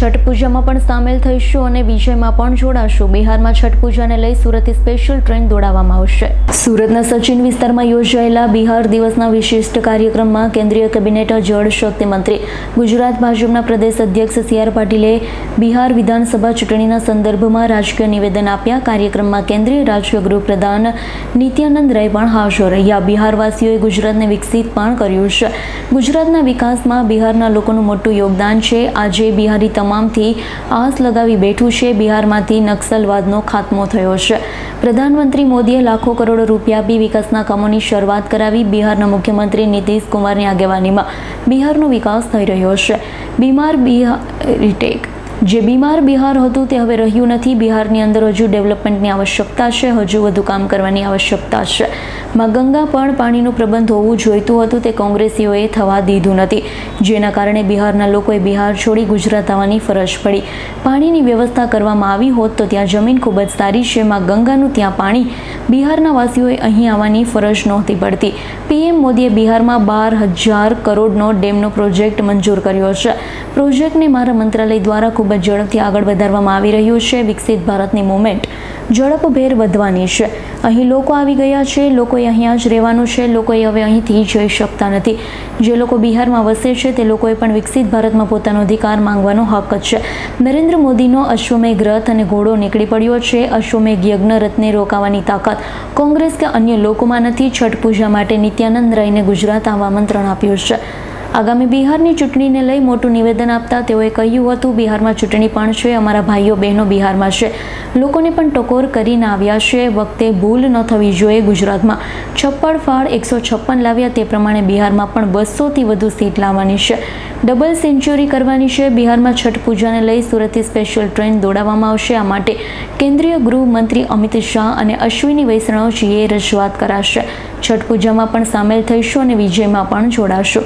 છઠ પૂજામાં પણ સામેલ થઈશું અને વિજયમાં પણ જોડાશું. બિહારમાં છઠ પૂજાને લઈ સુરતથી સ્પેશિયલ ટ્રેન દોડાવવામાં આવશે. સુરતના સચિન વિસ્તારમાં યોજાયેલા બિહાર દિવસના વિશિષ્ટ કાર્યક્રમમાં કેન્દ્રીય કેબિનેટ, જળ શક્તિ મંત્રી, ગુજરાત ભાજપના પ્રદેશ અધ્યક્ષ સી આર પાટીલે બિહાર વિધાનસભા ચૂંટણીના સંદર્ભમાં રાજકીય નિવેદન આપ્યા. કાર્યક્રમમાં કેન્દ્રીય રાજ્ય ગૃહપ્રધાન નિત્યાનંદ રાય પણ હાજર રહ્યા. બિહારવાસીઓએ ગુજરાતને વિકસિત પણ કર્યું છે. ગુજરાતના વિકાસમાં બિહારના લોકોનું મોટું યોગદાન છે. આજે બિહારી તમામથી આસ લગાવી બેઠું છે. બિહારમાંથી નક્સલવાદનો ખાત્મો થયો છે. પ્રધાનમંત્રી મોદીએ લાખો કરોડો રૂપિયા આપી વિકાસના કામોની શરૂઆત કરાવી. બિહારના મુખ્યમંત્રી નીતિશ કુમારની આગેવાનીમાં બિહારનો વિકાસ થઈ રહ્યો છે. બીમાર બિહાર ટેક જે બીમાર બિહાર હતું તે હવે રહ્યું નથી. બિહારની અંદર હજુ ડેવલપમેન્ટની આવશ્યકતા છે, હજુ વધુ કામ કરવાની આવશ્યકતા છે. માં ગંગા પણ પાણીનું પ્રબંધ હોવું જોઈતું હતું તે કોંગ્રેસીઓએ થવા દીધું નથી. જેના કારણે બિહારના લોકોએ બિહાર છોડી ગુજરાત આવવાની ફરજ પડી. પાણીની વ્યવસ્થા કરવામાં આવી હોત તો ત્યાં જમીન ખૂબ જ સારી છે. માં ગંગાનું ત્યાં પાણી બિહારના વાસીઓએ અહીં આવવાની ફરજ નહોતી પડતી. પીએમ મોદીએ બિહારમાં બાર હજાર કરોડનો ડેમનો પ્રોજેક્ટ મંજૂર કર્યો છે. પ્રોજેક્ટને મારા મંત્રાલય દ્વારા ખૂબ જ ઝડપથી આગળ વધારવામાં આવી રહ્યું છે. વિકસિત ભારતની મુવમેન્ટ ઝડપભેર વધવાની છે. અહીં લોકો આવી ગયા છે. લોકોએ અહીંયા જ રહેવાનું છે. લોકોએ હવે અહીંથી જઈ શકતા નથી. જે લોકો બિહારમાં વસે છે, તે લોકોએ પણ વિકસિત ભારતમાં પોતાનો અધિકાર માંગવાનો હક છે. નરેન્દ્ર મોદીનો અશ્વમેઘ રથ અને ઘોડો નીકળી પડ્યો છે. અશ્વમેઘ યજ્ઞ રથને રોકાવાની તાકાત કોંગ્રેસ કે અન્ય લોકોમાં નથી. છઠ પૂજા માટે નિત્યાનંદ રાયને ગુજરાત આમંત્રણ આપ્યું છે. આગામી બિહારની ચૂંટણીને લઈ મોટું નિવેદન આપતા તેઓએ કહ્યું હતું, બિહારમાં ચૂંટણી પણ છે, અમારા ભાઈઓ, બહેનો બિહારમાં છે. લોકોને પણ ટકોર કરીને આવ્યા છે. વખતે ભૂલ ન થવી જોઈએ ગુજરાતમાં. છપ્પડ ફાળ એકસો છપ્પન લાવ્યા તે પ્રમાણે બિહારમાં પણ બસોથી વધુ સીટ લાવવાની છે. ડબલ સેન્ચુરી કરવાની છે. બિહારમાં છઠ પૂજાને લઈ સુરતથી સ્પેશિયલ ટ્રેન દોડાવવામાં આવશે. આ માટે કેન્દ્રીય ગૃહમંત્રી અમિત શાહ અને અશ્વિની વૈષ્ણવજીએ રજૂઆત કરાશે. છઠ પૂજામાં પણ સામેલ થઈશું અને વિજયમાં પણ જોડાશું.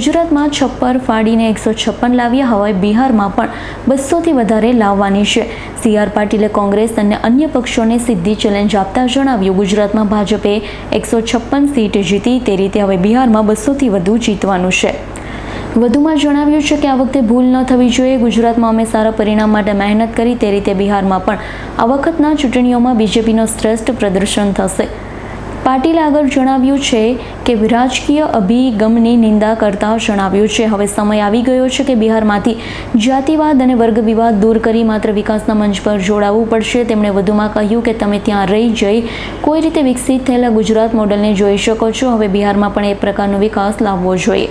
ગુજરાતમાં છપ્પર ફાડીને એકસો છપ્પન લાવ્યા હવે બિહારમાં પણ બસોથી વધારે લાવવાની છે. સી આર પાટીલે કોંગ્રેસ અને અન્ય પક્ષોને સીધી ચેલેન્જ આપતા જણાવ્યું, ગુજરાતમાં ભાજપે એકસો છપ્પન સીટ જીતી, તે રીતે હવે બિહારમાં બસોથી વધુ જીતવાનું છે. વધુમાં જણાવ્યું છે કે આ વખતે ભૂલ ન થવી જોઈએ, ગુજરાતમાં અમે સારા પરિણામ માટે મહેનત કરી, તે રીતે બિહારમાં પણ આ વખતના ચૂંટણીઓમાં બીજેપીનો શ્રેષ્ઠ પ્રદર્શન થશે. પાટીલે આગળ જણાવ્યું છે કે રાજકીય અભિગમની નિંદા કરતા જણાવ્યું છે. હવે સમય આવી ગયો છે કે બિહારમાંથી જાતિવાદ અને વર્ગ વિવાદ દૂર કરી માત્ર વિકાસના મંચ પર જોડાવવું પડશે. તેમણે વધુમાં કહ્યું કે તમે ત્યાં રહી જઈ કોઈ રીતે વિકસિત થયેલા ગુજરાત મોડલને જોઈ શકો છો. હવે બિહારમાં પણ એ પ્રકારનો વિકાસ લાવવો જોઈએ.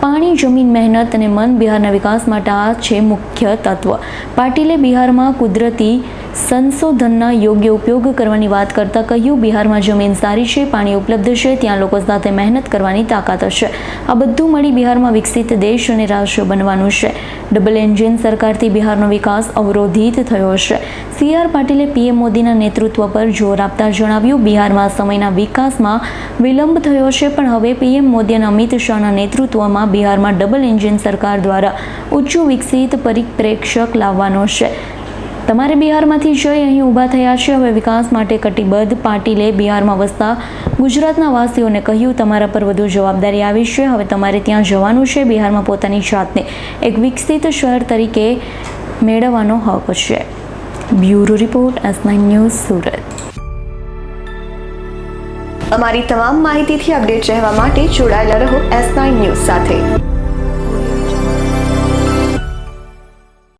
પાણી, જમીન, મહેનત અને મન બિહારના વિકાસ માટે આ છે મુખ્ય તત્વ. પાટીલે બિહારમાં કુદરતી સંશોધનના યોગ્ય ઉપયોગ કરવાની વાત કરતાં કહ્યું, બિહારમાં જમીન સારી છે, પાણી ઉપલબ્ધ છે, ત્યાં લોકો સાથે મહેનત કરવાની તાકાત હશે. આ બધું મળી બિહારમાં વિકસિત દેશ અને રાષ્ટ્ર બનવાનું છે. ડબલ એન્જિન સરકારથી બિહારનો વિકાસ અવરોધિત થયો છે સી આર પાટીલે પીએમ મોદીના નેતૃત્વ પર જોર આપતા જણાવ્યું, બિહારમાં સમયના વિકાસમાં વિલંબ થયો છે, પણ હવે પીએમ મોદી અને અમિત શાહના નેતૃત્વમાં બિહારમાં ડબલ એન્જિન સરકાર દ્વારા ઉચ્ચ વિકસિત પરિપ્રેક્ષક લાવવાનો છે. તમારે બિહારમાંથી જઈ અહીં ઊભા થયા છે. હવે વિકાસ માટે કટિબદ્ધ પાટીલે બિહારમાં વસતા ગુજરાતના વાસીઓને કહ્યું, તમારા પર વધુ જવાબદારી આવી છે. હવે તમારે ત્યાં જવાનું છે. બિહારમાં પોતાની જાતને એક વિકસિત શહેર તરીકે મેળવવાનો હક છે. Bureau report, S news, Surat. અમારી તમામ માહિતીથી અપડેટ રહેવા માટે જોડાયેલા રહો એસ ન્યૂઝ સાથે.